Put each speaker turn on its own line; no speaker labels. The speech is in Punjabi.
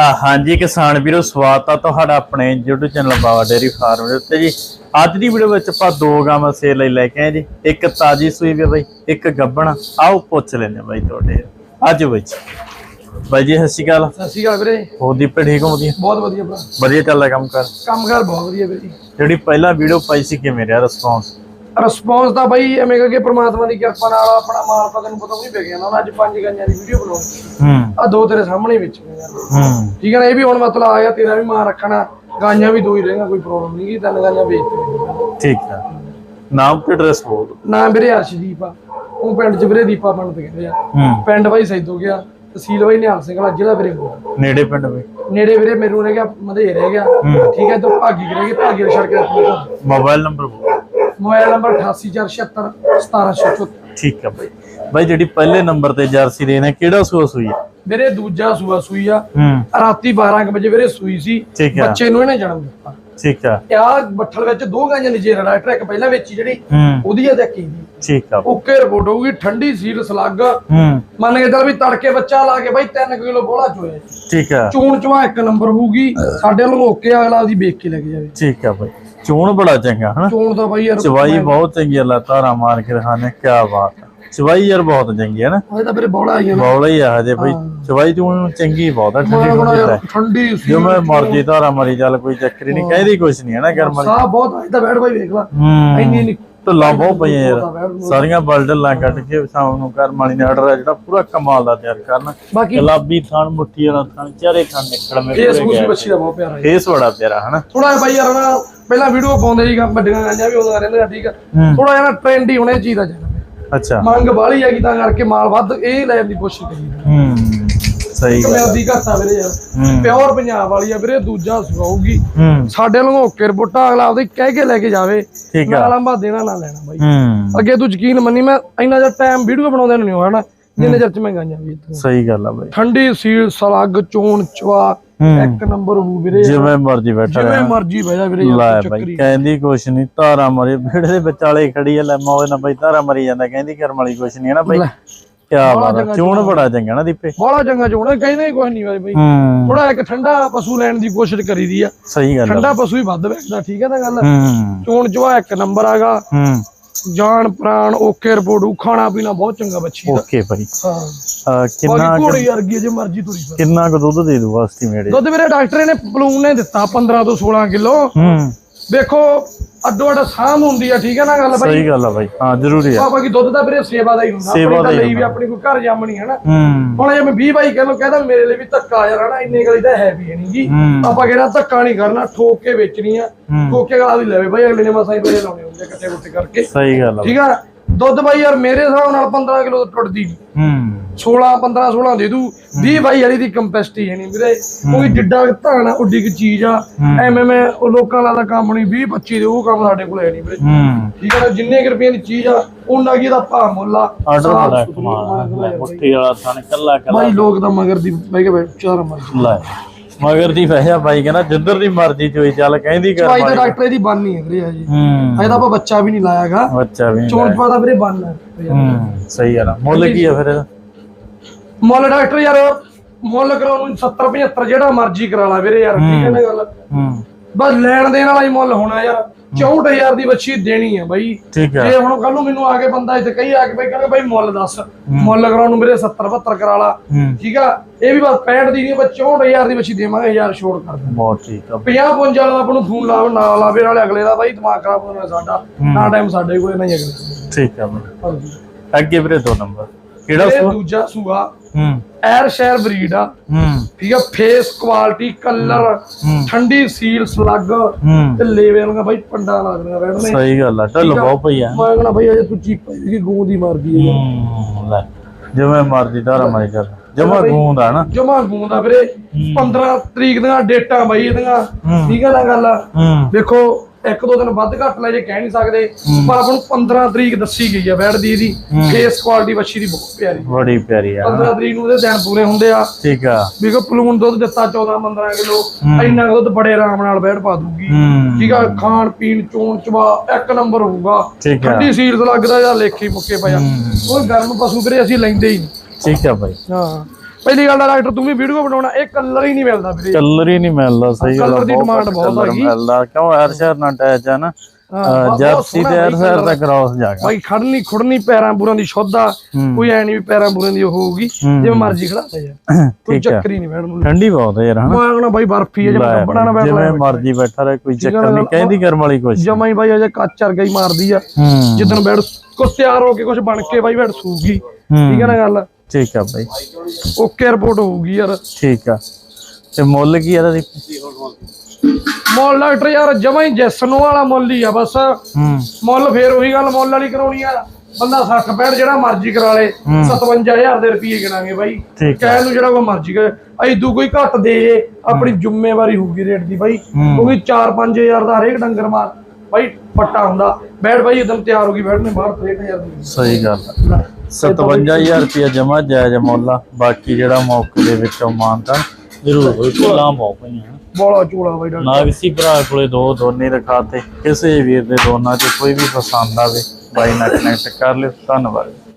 ਆ ਹਾਂਜੀ ਕਿਸਾਨ ਵੀਰੋ ਸਵਾਗਤ ਆ ਤੁਹਾਡਾ ਆਪਣੇ YouTube channel Bawa dairy farm ਦੇ ਉੱਤੇ ਜੀ। ਅੱਜ ਦੀ ਵੀਡੀਓ ਵਿੱਚ ਆਪਾਂ ਦੋ ਗਾਵਾਂ ਸੇਲ ਲਈ ਲੈ ਕੇ ਆਏ ਜੀ। ਇੱਕ ਤਾਜੀ ਸੂਈ ਵੀ ਬਾਈ ਇੱਕ ਗੱਬਣ ਆਓ ਪੁੱਛ ਆ ਬਾਈ ਤੁਹਾਡੇ। ਅੱਜ ਵਿੱਚ ਬਾਈ ਜੀ ਸਤਿ ਸ਼੍ਰੀ ਅਕਾਲ।
ਸਤਿ ਸ਼੍ਰੀ ਅਕਾਲ ਵੀਰੇ।
ਹੋਰ ਦੀਪੇ ਠੀਕ ਹੋ ਵਧੀਆ?
ਬਹੁਤ ਵਧੀਆ ਭਰਾ।
ਵਧੀਆ ਚੱਲਦਾ ਕੰਮ ਕਰ?
ਕੰਮਕਾਰ ਬਹੁਤ ਵਧੀਆ ਵੀਰੇ
ਜਿਹੜੀ ਪਹਿਲਾਂ ਵੀਡੀਓ ਪਾਈ ਸੀ ਕਿਵੇਂ ਰਿਹਾ ਰਿਸਪੌਂਸ
ਰਿਸਪੌਂਸ ਤਾਂ ਬਾਈ ਐਵੇਂ ਕਰਕੇ ਪ੍ਰਮਾਤਮਾ ਦੀ ਕਿਰਪਾ ਨਾਲ ਆਪਣਾ ਮਾਲ ਤਾਂ ਤੈਨੂੰ ਪਤਾ ਵੀ ਵਿਕ ਗਿਆ ਨਾ ਅੱਜ ਪੰਜ ਗਾਈਆਂ ਦੀ ਵੀਡੀਓ ਬਣਾਉਂਦੀ
ਹੂੰ।
ਆ ਦੋ ਤੇਰੇ ਸਾਹਮਣੇ ਵਿੱਚ।
ਹੂੰ।
ਠੀਕ ਹੈ ਨਾ ਇਹ ਵੀ ਹੁਣ ਮਤਲਬ ਆ ਗਿਆ ਤੇਰਾ ਵੀ ਮਾਲ ਰੱਖਣਾ ਗਾਈਆਂ ਵੀ ਦੋ ਹੀ ਰਹੇਗਾ ਕੋਈ ਪ੍ਰੋਬਲਮ ਨਹੀਂ ਗੀ ਤਿੰਨ ਗਾਈਆਂ ਵੇਚਦੇ
ਠੀਕ ਹੈ। ਨਾਮ ਤੇ ਐਡਰੈਸ ਬੋਲ ਦਿਓ।
ਨਾ ਵੀਰੇ ਅਰਸ਼ਦੀਪ ਆ। ਉਹ ਪਿੰਡ ਚ ਵੀਰੇ ਦੀਪਾ ਪਿੰਡ ਤੇ ਕਹਿੰਦੇ ਆ। ਪਿੰਡ ਬਾਈ ਸੈਦੋ ਗਿਆ ਤਹਿਸੀਲ ਬਾਈ ਨਿਹਾਲ ਸਿੰਘ ਵਾਲਾ ਜ਼ਿਲ੍ਹਾ ਵੀਰੇ
ਨੇੜੇ ਪਿੰਡ ਬਈ
ਨੇੜੇ ਵੀਰੇ ਮੈਨੂੰ ਰਹਿ ਗਿਆ ਮਧੇ ਰਹਿ ਗਿਆ। ਠੀਕ ਹੈ ਤੋਂ ਭਾਗੀ ਰਹਿ ਗਿਆ ਭਾਗੀ ਕੇ ਰੱਖਣਾ
ਮੋਬਾਈਲ ਨੰਬਰ ਬੋਲ
ਮੋਬਾਈਲ ਨੰਬਰ 8846 1774
ਠੀਕ ਹੈ ਬਾਈ। ਬਾਈ ਜਿਹੜੀ ਪਹਿਲੇ ਨੰਬਰ ਤੇ ਜਰਸੀ ਦੇਣਾ ਕਿਹੜਾ ਸੂਆ ਸੂਈ ਹੈ
ਵੀਰੇ ਦੂਜਾ ਸੂਆ ਸੂਈ ਆ। ਰਾਤੀ 12 ਕੁ ਵਜੇ ਵੀਰੇ ਸੂਈ ਸੀ।
ਆ।
ਬੱਚੇ ਨੂੰ ਇਹਨੇ ਜਨਮ ਦਿੱਤਾ।
ਠੀਕ ਆ।
ਆ ਬੱਠਲ ਵਿੱਚ ਦੋ ਗਾਂਆਂ ਨਿਜੇ ਡਾਕਟਰ ਇੱਕ ਪਹਿਲਾਂ ਵੇਚੀ ਜਿਹੜੀ ਉਹਦੀ ਆ ਤੇ ਕੀ ਦੀ
ਠੀਕ ਆ।
ਓਕੇ ਰਿਪੋਰਟ ਹੋਊਗੀ ਠੰਡੀ ਸੀਲ ਸਲੱਗ। ਮੰਨ ਕੇ ਚੱਲ ਵੀ ਤੜਕੇ ਬੱਚਾ ਲਾ ਕੇ ਬਾਈ 3 ਕਿਲੋ ਬੋਲਾ ਚੋਇਆ।
ਠੀਕ ਆ।
ਚੂਣ ਚਵਾ ਇੱਕ ਨੰਬਰ ਹੋਊਗੀ ਸਾਡੇ ਵੱਲੋਂ ਓਕੇ ਅਗਲਾ ਉਹਦੀ ਵੇਖ ਕੇ ਲੈ ਕੇ ਜਾਵੇ।
ਠੀਕ ਆ ਬਾਈ। ਚੋਣ ਬੜਾ ਚੰਗਾ ਹਨਾ?
ਚੂਣ ਤਾਂ ਬਾਈ ਯਾਰ
ਚਵਾਈ ਬਹੁਤ ਚੰਗੀ ਆ ਧਾਰਾ ਮਾਰ ਕੇ ਦਿਖਾਣੇ ਕੀ ਬਾਤ ਆ। ਚਵਾਈ ਯਾਰ ਬਹੁਤ ਚੰਗੀ ਹੈ ਨਾ।
ਇਹ ਤਾਂ ਵੀਰੇ ਬੋਲਾ ਆਈਆਂ
ਬੌਲਾ ਹੀ ਆ ਹਜੇ ਬਾਈ। ਚਵਾਈ ਚੋਣ ਚੰਗੀ ਬਹੁਤ ਆ ਠੰਡੀ ਠੰਡੀ
ਸੀ।
ਜੋ ਮੈਂ ਮਰਜ਼ੀ ਧਾਰਾ ਮਾਰੀ ਚੱਲ ਕੋਈ ਚੱਕਰ ਨਹੀਂ ਕਹਿੰਦੀ ਕੁਛ ਨਹੀਂ ਹੈ ਨਾ ਗਰਮ
ਸਾਹ ਬਹੁਤ ਅੱਜ ਤਾਂ ਬੈਠ ਬਾਈ ਵੇਖ ਲਾ। ਇੰਨੀ ਨਹੀਂ।
ਢੁੱਲਾਂ ਬਹੁਤ ਪਈਆਂ ਯਾਰ। ਸਾਰੀਆਂ ਬਲਡਲਾਂ ਕੱਢ ਕੇ ਸ਼ਾਮ ਨੂੰ ਘਰ ਮਾਲੀ ਨੇ ਆਰਡਰ ਜਿਹੜਾ ਪੂਰਾ ਕਮਾਲ ਦਾ ਤਿਆਰ ਕਰਨਾ।
ਬਾਕੀ
ਗੁਲਾਬੀ ਥਾਨ ਮੁੱਠੀ ਵਾਲਾ ਥਾਨ ਚਾਰੇ ਥਾਨ ਨਿਕਲ ਮੇ
ਫੇਸ ਫੂਸ ਬੱਚੀ ਦਾ ਬਹੁਤ ਪਿਆਰਾ ਹੈ
ਫੇਸ ਬੜਾ ਪਿਆਰਾ ਹਨਾ?
ਥੋੜਾ ਜਿਹਾ ਬਾਈ ਯਾਰ ਨਾ ਪਹਿਲਾਂ ਵੀਡੀਓ ਪਾਉਂਦੇ ਸੀਗਾ ਵੱਡੀਆਂ ਗਾਂਜਾਂ ਵੀ ਉਦੋਂ ਰਹਿੰਦੀਆਂ ਠੀਕ ਆ। ਥੋੜਾ ਜਿਹਾ ਨਾ ਟ੍ਰੈਂਡ ਹੀ ਹੋਣੇ ਚੀਜ਼ ਦਾ
ਅੱਛਾ।
ਮੰਗ ਬਾਹਲੀ ਹੈਗੀ ਤਾਂ ਕਰਕੇ ਮਾਲ ਵੱਧ ਇਹ ਲੈਣ ਦੀ ਕੋਸ਼ਿਸ਼ ਕਰੀ
ਹੂੰ ਸਹੀ ਗੱਲ
ਮੈਂ ਦੀ ਘਾਟਾ ਵੀਰੇ ਯਾਰ ਪਿਓਰ ਪੰਜਾਬ ਵਾਲੀ ਆ ਵੀਰੇ ਦੂਜਾ
ਹੂੰ।
ਸਾਡੇ ਵੱਲੋਂ ਓਕੇ ਰਿਪੋਰਟਾਂ ਅਗਲਾ ਆਪਦੇ ਕਹਿ ਕੇ ਲੈ ਕੇ ਜਾਵੇ।
ਠੀਕ ਆ।
ਨਾਲ ਆਂਬਾ ਦੇਣਾ ਨਾ ਲੈਣਾ ਬਾਈ।
ਹੂੰ।
ਅੱਗੇ ਤੂੰ ਯਕੀਨ ਮੰਨੀ ਮੈਂ ਇੰਨਾ ਜਿਹਾ ਟਾਈਮ ਵੀਡੀਓ ਬਣਾਉਂਦੇ ਨੂੰ ਨਹੀਂ ਹੋਣਾ ਜਿੰਨੇ ਚਿਰ ਚ ਮੈਂ ਵੇਚਦਾ
ਸਹੀ ਗੱਲ ਆ ਬਾਈ।
ਠੰਡੀ ਸੀਲ ਸਲੱਗ ਚੋਣ ਚਵਾ ਇੱਕ ਨੰਬਰ ਹੋਊ ਵੀਰੇ।
ਜਿਵੇਂ ਮਰਜ਼ੀ ਬੈਠਾ
ਜਿਵੇਂ ਮਰਜ਼ੀ ਬਹਿ ਜਾ ਵੀਰੇ
ਲੈ
ਚੱਕਰੀ
ਕਹਿੰਦੀ ਕੁਛ ਨਹੀਂ ਧਾਰਾ ਮਰੀ ਵਿਹੜੇ ਦੇ ਵਿਚਾਲੇ ਖੜੀ ਆ ਲੈ ਮੋਏ ਨਾ ਬਾਈ ਧਾਰਾ ਮਰੀ ਜਾਂਦਾ ਕਹਿੰਦੀ ਕਰਮ ਵਾਲੀ ਕੁਛ ਨਹੀਂ ਹੈ ਨਾ ਬਾਈ।
ਲੈ।
ਕੀ ਬਾਤ ਚੋਣ ਬੜਾ ਚੰਗਾ ਨਾ ਦੀਪੇ।
ਬੜਾ ਚੰਗਾ ਚੋਣਾ ਕਹਿੰਦੇ ਹੀ ਕੁਝ ਨਹੀਂ ਬਾਈ।
ਹੂੰ।
ਥੋੜਾ ਇੱਕ ਠੰਡਾ ਪਸ਼ੂ ਲੈਣ ਦੀ ਕੋਸ਼ਿਸ਼ ਕਰੀਦੀ ਆ।
ਸਹੀ ਗੱਲ
ਠੰਡਾ ਪਸ਼ੂ ਹੀ ਵੱਧ ਵੇਚਦਾ ਠੀਕ ਹੈ ਨਾ ਗੱਲ?
ਹੂੰ।
ਚੋਣ ਚਵਾ ਇੱਕ ਨੰਬਰ ਆਗਾ।
ਹੂੰ।
ਜਾਨ ਪ੍ਰਾਣ ਓਕੇ ਰਿਪੋਰਟ ਖਾਣਾ ਪੀਣਾ ਬਹੁਤ ਚੰਗਾ ਬੱਚੀ ਦਾ।
ਓਕੇ ਭਾਈ।
ਹਾਂ।
ਕਿੰਨਾ
ਘੋੜੀ ਵਰਗੀ ਜੇ ਮਰਜ਼ੀ ਤੁਰੀ ਫਿਰ।
ਕਿੰਨਾ ਕੁ ਦੁੱਧ ਦੇ ਦੂ ਐਸਟੀਮੇਟ
ਦੁੱਧ ਵੀਰੇ ਡਾਕਟਰ ਨੇ ਪਲੂਨ ਨੇ ਦਿੱਤਾ 15 ਤੋਂ 16 ਕਿਲੋ।
ਹੂੰ।
ਦੇਖੋ ਅੱਡੋ ਅੱਡ ਸਾਂਭ ਹੁੰਦੀ ਆ ਠੀਕ ਹੈ ਨਾ ਗੱਲ ਬਾਈ
ਸਹੀ ਗੱਲ ਆ ਭਾਈ। ਹਾਂ ਜ਼ਰੂਰੀ ਆ।
ਆਪਾਂ ਕੀ ਦੁੱਧ ਦਾ ਵੀਰੇ ਸੇਵਾ ਦਾ ਹੀ ਹੁੰਦਾ
ਸੇਵਾ ਦਾ
ਲਈ ਵੀ। ਆਪਣੀ ਕੋਈ ਘਰ ਜਾਮਣੀ ਹੈ ਨਾ। ਹੁਣ ਜੇ ਮੈਂ 20 ਬਾਈ ਕਿਲੋ ਕਹਿੰਦਾ ਮੇਰੇ ਲਈ ਵੀ ਧੱਕਾ ਯਾਰ ਹਨਾ ਇੰਨੇ ਗਲੀ ਤਾਂ ਹੈ ਵੀ ਨਹੀਂ ਜੀ ਆਪਾਂ ਕਿਹੜਾ ਧੱਕਾ ਨਹੀਂ ਕਰਨਾ ਠੋਕ ਕੇ ਵੇਚਣੀ ਆ। ਠੋਕ ਕੇ ਗਲਾ ਵੀ ਲੈਵੇ ਬਾਈ ਅਗਲੇ ਨੇ ਮਸਾਂ ਹੀ ਪੈਸੇ ਲਾਉਣੇ ਹੁੰਦੇ ਇਕੱਠੇ ਕੁੱਟੇ ਕਰਕੇ।
ਸਹੀ ਗੱਲ ਆ
ਠੀਕ ਆ? ਦੁੱਧ ਬਾਈ ਯਾਰ ਮੇਰੇ ਹਿਸਾਬ ਨਾਲ 15 ਕਿਲੋ ਟੁੱਟਦੀ ਨਹੀਂ
ਹੂੰ।
16 15 16 ਦੇ ਦੂ। 20 ਬਾਈ ਵਾਲੀ ਦੀ ਕੰਪੈਸਿਟੀ ਹੈ ਨਹੀਂ ਵੀਰੇ। ਕੋਈ ਜਿੱਡਾ ਧਾਨ ਆ ਉੱਡੀ ਕੁ ਚੀਜ਼ ਆ। ਐਵੇਂ ਮੈਂ ਉਹ ਲੋਕਾਂ ਦਾ ਤਾਂ ਕੰਮ ਨਹੀਂ 20 25 ਦੇ ਉਹ ਕੰਮ ਸਾਡੇ ਕੋਲ ਹੈ ਨਹੀਂ ਵੀਰੇ। ਠੀਕ ਹੈ ਨਾ ਜਿੰਨੇ ਕੁ ਰੁਪਏ ਦੀ ਚੀਜ਼ ਆ ਉਹਨਾਂ ਕੀ ਦਾ ਭਾਅ ਮੁੱਲ ਆ।
ਆਰਡਰ ਕਮਾਲ ਮੁੱਠੀ ਵਾਲਾ ਥਣ ਕੱਲਾ ਕੱਲਾ।
ਬਾਈ ਲੋਕ ਤਾਂ ਮਗਰ ਦੀ ਬਈ ਕੇ ਚਾਰ ਮਰ
ਲੈ ਮਗਰ ਦੀ ਵਹਿਆ ਬਾਈ ਕਹਿੰਦਾ ਜਿੱਧਰ ਦੀ ਮਰਜ਼ੀ ਚੋਈ ਚੱਲ ਕਹਿੰਦੀ ਕਰ
ਭਾਈ ਤਾਂ ਡਾਕਟਰ ਦੀ ਬੰਨ ਨਹੀਂ ਹੈ ਵੀਰੇ ਜੀ
ਹੂੰ।
ਅਜੇ ਤਾਂ ਆਪਾਂ ਬੱਚਾ ਵੀ ਨਹੀਂ ਲਾਇਆਗਾ।
ਬੱਚਾ ਵੀ
ਚੋਣ ਪਾ ਤਾਂ ਵੀਰੇ ਬੰਨ ਹੈ
ਸਹੀ ਆ ਮੁੱਲ ਕੀ ਆ ਫਿਰ ਇਹਦਾ?
ਮੁੱਲ ਡਾਕਟਰ ਯਾਰ ਮੁੱਲ ਕਰਾਉਣ ਨੂੰ 70 75 ਜਿਹੜਾ ਮਰਜ਼ੀ ਕਰਾ ਲਾ ਵੀਰੇ ਯਾਰ ਠੀਕ ਹੈ ਨਾ ਗੱਲ?
ਹੂੰ
ਬਸ ਲੈਣ ਦੇਣ ਵਾਲਾ ਹੀ ਮੁੱਲ ਹੋਣਾ ਯਾਰ 64000 ਦੀ ਬੱਚੀ ਦੇਣੀ ਹੈ ਬਾਈ।
ਆ।
ਜੇ ਹੁਣ ਕੱਲ ਨੂੰ ਮੈਨੂੰ ਆ ਕੇ ਬੰਦਾ ਇੱਥੇ ਕਹੀ ਆ ਕੇ ਬਈ ਕਹਿੰਦਾ ਬਾਈ ਮੁੱਲ ਦੱਸ ਮੁੱਲ ਕਰਾਉਣ ਨੂੰ ਵੀਰੇ 70 72 ਕਰਾ ਲਾ। ਠੀਕ ਆ? ਇਹ ਵੀ ਬਸ 65 ਦੀ ਨਹੀਂ ਬਸ 64000 ਦੀ ਬੱਚੀ ਦੇਵਾਂਗੇ ਯਾਰ ਛੋੜ ਕਰ ਦੇ
ਬਹੁਤ ਠੀਕ ਆ।
50 55 ਵਾਲਾ ਆਪਾਂ ਨੂੰ ਫੋਨ ਲਾਵੇ ਨਾ ਲਾਵੇ ਨਾਲੇ ਅਗਲੇ ਦਾ ਬਾਈ ਦਿਮਾਗ ਖਰਾਬ ਹੋਣਾ ਸਾਡਾ। ਨਾ ਟਾਈਮ ਸਾਡੇ ਕੋਲੇ ਨਹੀਂ ਅਗਲੇ
ਠੀਕ ਆ ਬਾਈ। ਅੱਗੇ ਵੀਰੇ ਦੋ ਨੰਬਰ। ਕਿਹੜਾ
ਦੂਜਾ ਸੂਆ
ਹੂੰ।
ਐਰ ਸ਼ਹਿਰ ਬਰੀਡ ਆ।
ਹੂੰ।
ਠੀਕ ਆ ਫੇਸ ਕੁਆਲਿਟੀ ਕਲਰ ਠੰਡੀ ਸੀਲ ਸਲੱਗ ਤੇ ਲੇਵੇ ਨੂੰ ਬਾਈ ਪੰਡਾ ਲੱਗਣਾ ਬੈਠਣੇ
ਸਹੀ ਗੱਲ ਆ ਢੱਲ ਬਹੁਤ ਪਈ ਆ।
ਮੈਂ ਕਹਣਾ ਬਾਈ ਅਜੇ ਤੂੰ ਚੀਪ ਕਿ ਗੂੰ ਦੀ ਮਾਰਦੀ ਹੈ
ਲੈ ਜਿਵੇਂ ਮਰਜ਼ੀ ਧਾਰਾ ਮਾਰੀ ਚੱਲ ਜਮਾ ਗੂੰਦ ਆ ਨਾ।
ਜਮਾ ਗੂੰ ਦਾ ਵੀਰੇ। 15 ਤਰੀਕ ਦੀਆਂ ਡੇਟਾਂ ਬਾਈ ਇਹਦੀਆਂ। ਠੀਕ ਹੈ ਨਾ ਗੱਲ? ਦੇਖੋ ਇੱਕ ਦੋ ਦਿਨ ਵੱਧ ਘੱਟ ਲੈ ਜੇ ਕਹਿ ਨਹੀਂ ਸਕਦੇ। ਪਰ ਆਪਾਂ ਨੂੰ 15 ਤਰੀਕ ਦੱਸੀ ਗਈ ਆ ਬੈਠ ਦੀ ਇਹਦੀ। ਫੇਸ ਕੁਆਲਿਟੀ ਬੱਚੀ ਦੀ ਬਹੁਤ ਪਿਆਰੀ।
ਬੜੀ ਪਿਆਰੀ ਆ।
15 ਤਰੀਕ ਨੂੰ ਇਹਦੇ ਦਿਨ ਪੂਰੇ ਹੁੰਦੇ ਆ।
ਠੀਕ ਆ।
ਵੀ ਕੋ ਪਲੂਣ ਦੁੱਧ ਦਿੱਤਾ 14 15 ਕਿਲੋ ਇੰਨਾ ਦੁੱਧ ਬੜੇ ਆਰਾਮ ਨਾਲ ਬੈਠ ਪਾ ਦੂਗੀ। ਠੀਕ ਆ ਖਾਣ ਪੀਣ ਚੋਣ ਚਵਾ ਇੱਕ ਨੰਬਰ ਹੋਊਗਾ। ਠੰਡੀ ਸੀਰਸ ਲੱਗਦਾ ਜਾਂ ਲੇਖੀ ਮੁੱਕੇ ਪਿਆ ਕੋਈ ਗਰਮ ਪਸ਼ੂ ਵੀਰੇ ਅਸੀਂ ਲੈਂਦੇ ਹੀ ਨਹੀਂ।
ਠੀਕ ਆ ਬਾਈ।
ਹਾਂ। ਪਹਿਲੀ ਗੱਲ ਆ ਡਾਕਟਰ ਤੂੰ ਵੀ ਵੀਡੀਓ ਬਣਾਉਣਾ ਇਹ ਕਲਰ ਹੀ ਨਹੀਂ ਮਿਲਦਾ ਵੀਰੇ।
ਕਲਰ ਹੀ ਨਹੀਂ ਮਿਲਦਾ ਸਹੀ ਗੱਲ
Colour ਦੀ
ਘੱਟ
ਬਹੁਤ ਹੈਗੀ।
ਮਿਲਦਾ ਕਿਉਂ ਐਰ ਸ਼ਹਿਰ ਨਾਲ ਅਟੈਚ ਨਾ?
ਹਾਂ, ਬਹੁਤ
ਜਰਸੀ ਤੇ ਐਰ ਸ਼ਹਿਰ। ਦਾ ਕ੍ਰਾਸ ਜਾਗਾ।
ਬਾਈ ਖੜਨੀ ਖੁੜਨੀ ਪੈਰਾਂ ਪੂਰਾਂ ਦੀ ਸ਼ੋਧਾ। ਕੋਈ ਐ ਨਹੀਂ ਵੀ ਪੈਰਾਂ ਪੂਰਾਂ ਦੀ ਹੋਊਗੀ। ਜਿਵੇਂ ਮਰਜ਼ੀ ਖੜਾ ਤਾ ਯਾਰ ਕੋਈ ਚੱਕਰ ਹੀ ਨਹੀਂ ਮੈਡਮ ਨੂੰ।
ਠੰਡੀ ਬਹੁਤ ਹੈ ਯਾਰ ਹਨਾ?
ਮੈਂ ਆਖਣਾ ਬਾਈ ਬਰਫੀ ਹੈ ਜੇ
ਲੈ
ਬਣਾ ਨਾ ਬੈਠ
ਜਿਵੇਂ ਮਰਜ਼ੀ ਬੈਠਾ ਰਹੇ ਕੋਈ ਚੱਕਰ ਨਹੀਂ ਕਹਿੰਦੀ ਕਰਮ ਵਾਲੀ ਕੁਛ।
ਜਮਾ ਹੀ ਬਾਈ ਅਜੇ ਕੱਚ ਹੀ ਮਾਰਦੀ ਆ। ਜਿੱਦਣ ਬੈਡ ਕੋ ਤਿਆਰ ਹੋ ਕੇ ਕੁਝ ਬਣ ਕੇ ਬਾਈ ਬੈਡ ਸੂਗੀ। ਠੀਕ ਹੈ ਨਾ ਗੱਲ?
ਠੀਕ ਆ ਬਾਈ।
ਓਕੇ ਰਿਪੋਰਟ ਹੋਊਗੀ ਯਾਰ।
ਠੀਕ ਆ। ਤੇ ਮੁੱਲ ਕੀ ਆ ਇਹਦਾ ਦੀ?
ਮੁੱਲ ਡਾਕਟਰ ਯਾਰ ਜਮਾ ਹੀ ਜੈਸਨੋ ਵਾਲਾ ਮੁੱਲ ਹੀ ਆ ਬਸ। ਮੁੱਲ ਫੇਰ ਉਹੀ ਗੱਲ ਮੁੱਲ ਵਾਲੀ ਕਰਾਉਣੀ ਆ। ਬੰਦਾ 60 65 ਜਿਹੜਾ ਮਰਜ਼ੀ ਕਰਾ ਲੇ 57000 ਦੇ ਰੁਪਏ ਗਿਣਾਂਗੇ ਬਾਈ। ਕਹਿਣ ਨੂੰ ਜਿਹੜਾ ਕੋਈ ਮਰਜ਼ੀ ਕਰੇ। ਐਦੂ ਕੋਈ ਘੱਟ ਦੇ ਆਪਣੀ ਜ਼ਿੰਮੇਵਾਰੀ ਹੋਊਗੀ ਰੇਟ ਦੀ ਬਾਈ।
ਹੂੰ।
ਕਿਉਂਕਿ 4-5000 ਦਾ ਹਰੇਕ ਡੰਗਰ ਮਾਰ। ਬਾਈ ਪੱਟਾ ਹੁੰਦਾ। ਬੈਠ ਬਾਈ ਇਦਮ ਤਿਆਰ ਹੋ ਗਈ ਬੈਠ ਨੇ ਬਾਹਰ 63000 ਦੀ
ਸਹੀ ਗੱਲ। ਆ 57000 ਰੁਪਇਆ ਜਮਾ ਜਾਇਜ਼ ਮੁੱਲ ਬਾਕੀ ਜਿਹੜਾ ਮੌਕੇ ਦੇ ਵਿੱਚੋਂ ਮਾਨਤਾ ਜ਼ਰੂਰ ਹੋਈ ਕੋਲਾਂ ਬਹੁਤ ਪਈਆਂ।
ਬੋਲਾ ਚੋਲਾ ਬਾਈ ਡਾਕਟਰ।
ਨਾ ਕਿਸੇ ਭਰਾ ਕੋਲੇ ਦੋ ਦੋਨੇ ਰਖਾਤੇ। ਕਿਸੇ ਵੀਰ ਦੇ ਦੋਨਾਂ ਚ ਕੋਈ ਵੀ ਪਸੰਦ ਆਵੇ ਬਾਈ ਨਾਲ ਕਨੈਕਟ ਕਰ ਲਿਓ। ਧੰਨਵਾਦ।